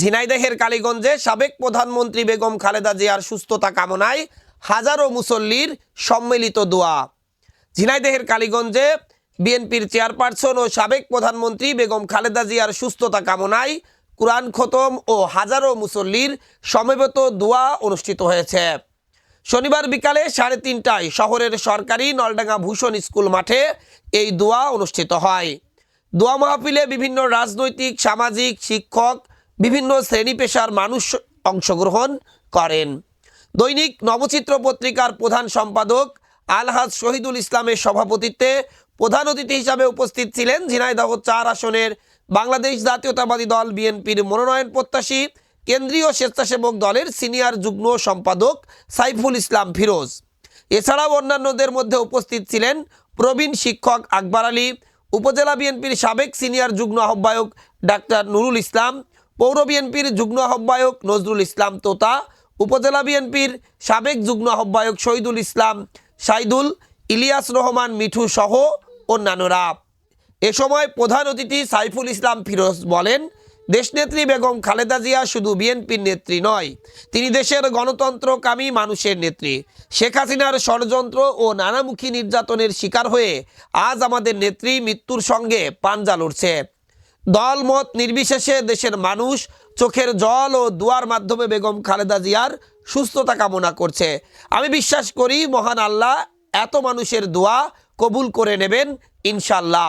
ঝিনাইদহের কালীগঞ্জে সাবেক প্রধানমন্ত্রী বেগম খালেদা জিয়ার সুস্থতা কামনায় হাজারো মুসল্লির সম্মিলিত দোয়া। ঝিনাইদহের কালীগঞ্জে বিএনপির চেয়ারপারসন ও সাবেক প্রধানমন্ত্রী বেগম খালেদা জিয়ার সুস্থতা কামনায় কুরআন খতম ও হাজারো মুসল্লির সমবেত দোয়া অনুষ্ঠিত হয়েছে। শনিবার বিকালে সাড়ে তিনটায় শহরের সরকারি নলডাঙ্গা ভূষণ স্কুল মাঠে এই দোয়া অনুষ্ঠিত হয়। দোয়া মাহফিলে বিভিন্ন রাজনৈতিক, সামাজিক, শিক্ষক বিভিন্ন শ্রেণি পেশার মানুষ অংশগ্রহণ করেন। দৈনিক নবচিত্র পত্রিকার প্রধান সম্পাদক আলহাজ শহীদুল ইসলামের সভাপতিত্বে প্রধান অতিথি হিসাবে উপস্থিত ছিলেন ঝিনাইদহ চার আসনের বাংলাদেশ জাতীয়তাবাদী দল বিএনপির মনোনয়ন প্রত্যাশী কেন্দ্রীয় স্বেচ্ছাসেবক দলের সিনিয়র যুগ্ম সম্পাদক সাইফুল ইসলাম ফিরোজ। এছাড়াও অন্যান্যদের মধ্যে উপস্থিত ছিলেন প্রবীণ শিক্ষক আকবর আলী, উপজেলা বিএনপির সাবেক সিনিয়র যুগ্ম আহ্বায়ক ডাক্তার নুরুল ইসলাম পৌর বিএনপির যুগ্ম আহ্বায়ক নজরুল ইসলাম তোতা, উপজেলা বিএনপির সাবেক যুগ্ম আহ্বায়ক শহীদুল ইসলাম সাইদুল, ইলিয়াস রহমান, মিঠু সহ অন্যান্যরা। এ সময় প্রধান অতিথি সাইফুল ইসলাম ফিরোজ বলেন, দেশনেত্রী বেগম খালেদা জিয়া শুধু বিএনপির নেত্রী নয়, তিনি দেশের গণতন্ত্রকামী মানুষের নেত্রী। শেখ হাসিনার ষড়যন্ত্র ও নানামুখী নির্যাতনের শিকার হয়ে আজ আমাদের নেত্রী মৃত্যুর সঙ্গে পাঞ্জা লড়ছে। দল মত নির্বিশেষে দেশের মানুষ চোখের জল ও দুয়ার মাধ্যমে বেগম খালেদা জিয়ার সুস্থতা কামনা করছে। আমি বিশ্বাস করি, মহান আল্লাহ এত মানুষের দোয়া কবুল করে নেবেন ইনশাল্লাহ